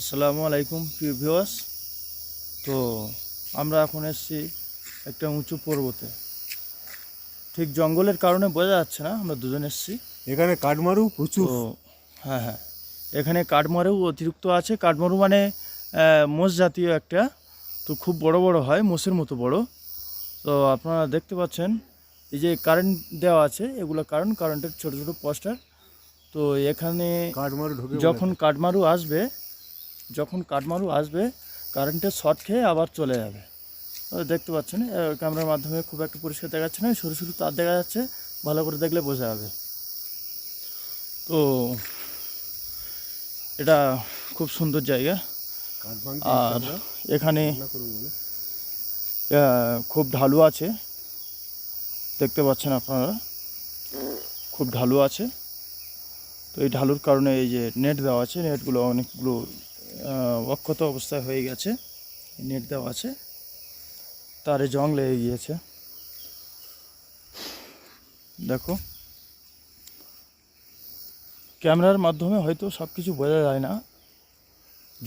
আসসালামু আলাইকুম প্রিয় ভিউয়ার্স। তো আমরা এখন এসেছি একটা উঁচু পর্বতে। ঠিক জঙ্গলের কারণে বোঝা যাচ্ছে না আমরা দুজন এসেছি। এখানে কাঠমারু প্রচুর। হ্যাঁ হ্যাঁ। এখানে কাঠমারু অতিরিক্ত আছে। কাঠমারু মানে মোষ জাতীয় একটা। তো খুব বড় বড় হয় মোষের মতো বড়। তো আপনারা দেখতে পাচ্ছেন এই যে কারেন্ট দেওয়া আছে এগুলো কারেন্ট কারেন্টের ছোট ছোটো পোস্টার তো এখানে কাঠমারু ঢুকে যখন কাঠমারু আসবে যখন কাঠমারু আসবে কারেন্টের শর্ট খেয়ে আবার চলে যাবে। দেখতে পাচ্ছেন ক্যামেরার মাধ্যমে খুব একটা পরিষ্কার দেখা যাচ্ছে না সরু সরু তার দেখা যাচ্ছে ভালো করে দেখলে বোঝা যাবে। তো এটা খুব সুন্দর জায়গা। আর এখানে খুব ঢালু আছে। দেখতে পাচ্ছেন আপনারা খুব ঢালু আছে। তো এই ঢালুর কারণে এই যে নেট দেওয়া আছে নেটগুলো অনেকগুলো অক্ষত অবস্থায় হয়ে গেছে, নেট দেওয়া আছে, তারে জং লেগে গিয়েছে। দেখো, ক্যামেরার মাধ্যমে হয়তো সব কিছু বোঝা যায় না।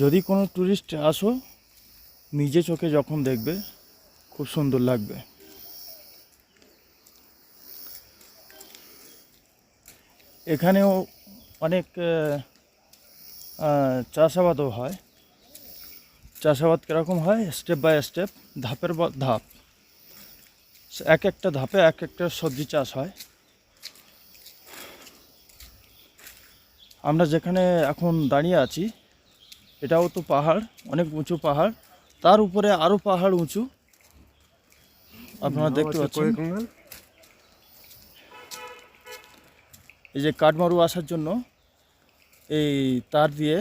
যদি কোনো ট্যুরিস্ট আসো, নিজে চোখে যখন দেখবে, খুব সুন্দর লাগবে। এখানেও অনেক চাষাবাদও হয়। চাষাবাদ কীরকম হয়? স্টেপ বাই স্টেপ ধাপের পর ধাপ। এক একটা ধাপে এক একটা সবজি চাষ হয়। আমরা যেখানে এখন দাঁড়িয়ে আছি এটাও তো পাহাড় অনেক উঁচু পাহাড়। তার উপরে আরও পাহাড় উঁচু। আপনারা দেখতে পাচ্ছেন। এই যে কাঠমারু আসার জন্য এই তার দিয়ে